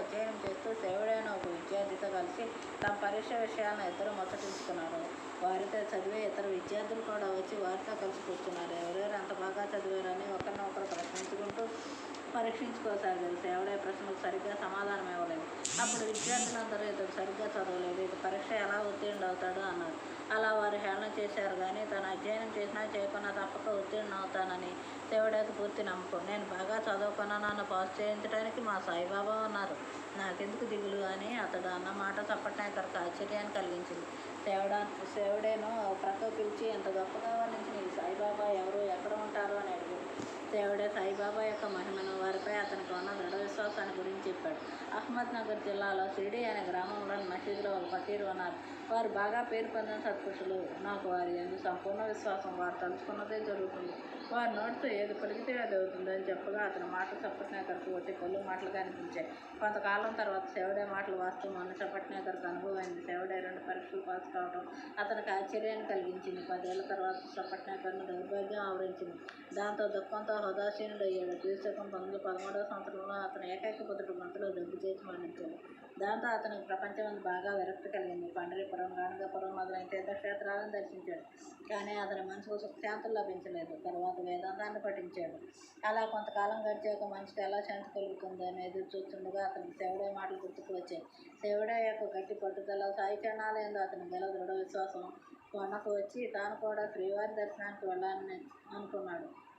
అధ్యయనం చేస్తూ శివుడైన ఒక విద్యార్థితో కలిసి తమ పరీక్ష విషయాలను ఇద్దరు ముచ్చటించుకున్నారు. వారితో చదివే ఇతర విద్యార్థులు కూడా వచ్చి వారితో కలిసి కూర్చున్నారు. ఎవరెవరు అంత బాగా చదివారని ఒకరినొకరు ప్రశ్నించుకుంటూ పరీక్షించుకోసాగారు. సేవడే ప్రశ్నలకు సరిగ్గా సమాధానం ఇవ్వలేదు. అప్పుడు విద్యార్థులందరూ ఇతడు సరిగ్గా చదవలేదు. ఇది పరీక్ష ఎలా ఉత్తీర్ణ అవుతాడు అన్నారు అలా వారు హేళన చేశారు కానీ తను అధ్యయనం చేసినా చేయకున్నా తప్పక ఉత్తీర్ణ అవుతానని దేవుడికి పూర్తి నమ్మకం. నేను బాగా చదువుకున్నా నన్ను పాస్ చేయించడానికి మా సాయిబాబా ఉన్నారు. నాకెందుకు దిగులు అని అతడు అన్న మాట చప్పటం ఇతనికి ఆశ్చర్యాన్ని కలిగించింది. సేవడా సేవడేను ప్రక్క పిలిచి ఎంత గొప్పగా వర్ణించిన ఈ సాయిబాబా ఎవరు? ఎక్కడ ఉంటారు? అని అడిగాడు. దేవుడే సాయిబాబా యొక్క మహిమ అహ్మద్నగర్ జిల్లాలో షిరిడి అనే గ్రామంలోని మసీదులో ఒక ఫకీరు ఉన్నారు వారు బాగా పేరు పొందిన సత్పురుషులు. నాకు వారి ఎందు సంపూర్ణ విశ్వాసం వారు తలుచుకున్నదే జరుగుతుంది. వారి నోటితో ఏది పలికితే అది అవుతుంది అని చెప్పగా అతని మాటలు చప్పట్నేకర్కు వచ్చి కొల్లు మాటలుగా అనిపించాయి. కొంతకాలం తర్వాత శివుడే మాటలు వాస్తవం అన్న చప్పట్నేకర్కు అనుభవమైంది. శివుడే రెండు పరీక్షలు పాస్ కావడం అతనికి ఆశ్చర్యాన్ని కలిగించింది. పదేళ్ళ తర్వాత చప్పట్నేకర్ను దౌర్భాగ్యం ఆవరించింది. దాంతో దుఃఖంతో హుదాసీనుడు అయ్యాడు క్రీస్తకం పంతొమ్మిది పదమూడవ సంవత్సరంలో అతను ఏకైక పుత్రుడు మంత్రులు జబ్బు చేసి దాంతో అతనికి ప్రపంచం బాగా విరక్తి కలిగింది. పండరీపురం గానగాపురం మొదలైన తీర్థక్షేత్రాలను దర్శించాడు. కానీ అతని మనసుకు సుఖశాంతులు లభించలేదు. తర్వాత వేదాంతాన్ని పఠించాడు. అలా కొంతకాలం గడిచాక మనిషికి ఎలా శాంతి కలుగుతుంది ఎదురు చూస్తుండగా అతనికి శివుడే మాటలు గుర్తుకు వచ్చాయి. శివుడే యొక్క గట్టి పట్టుదల సాయి చరణాలయంలో అతని గల దృఢ విశ్వాసం కొనకు వచ్చి తాను కూడా శ్రీవారి దర్శనానికి వెళ్ళాలని అనుకున్నాడు.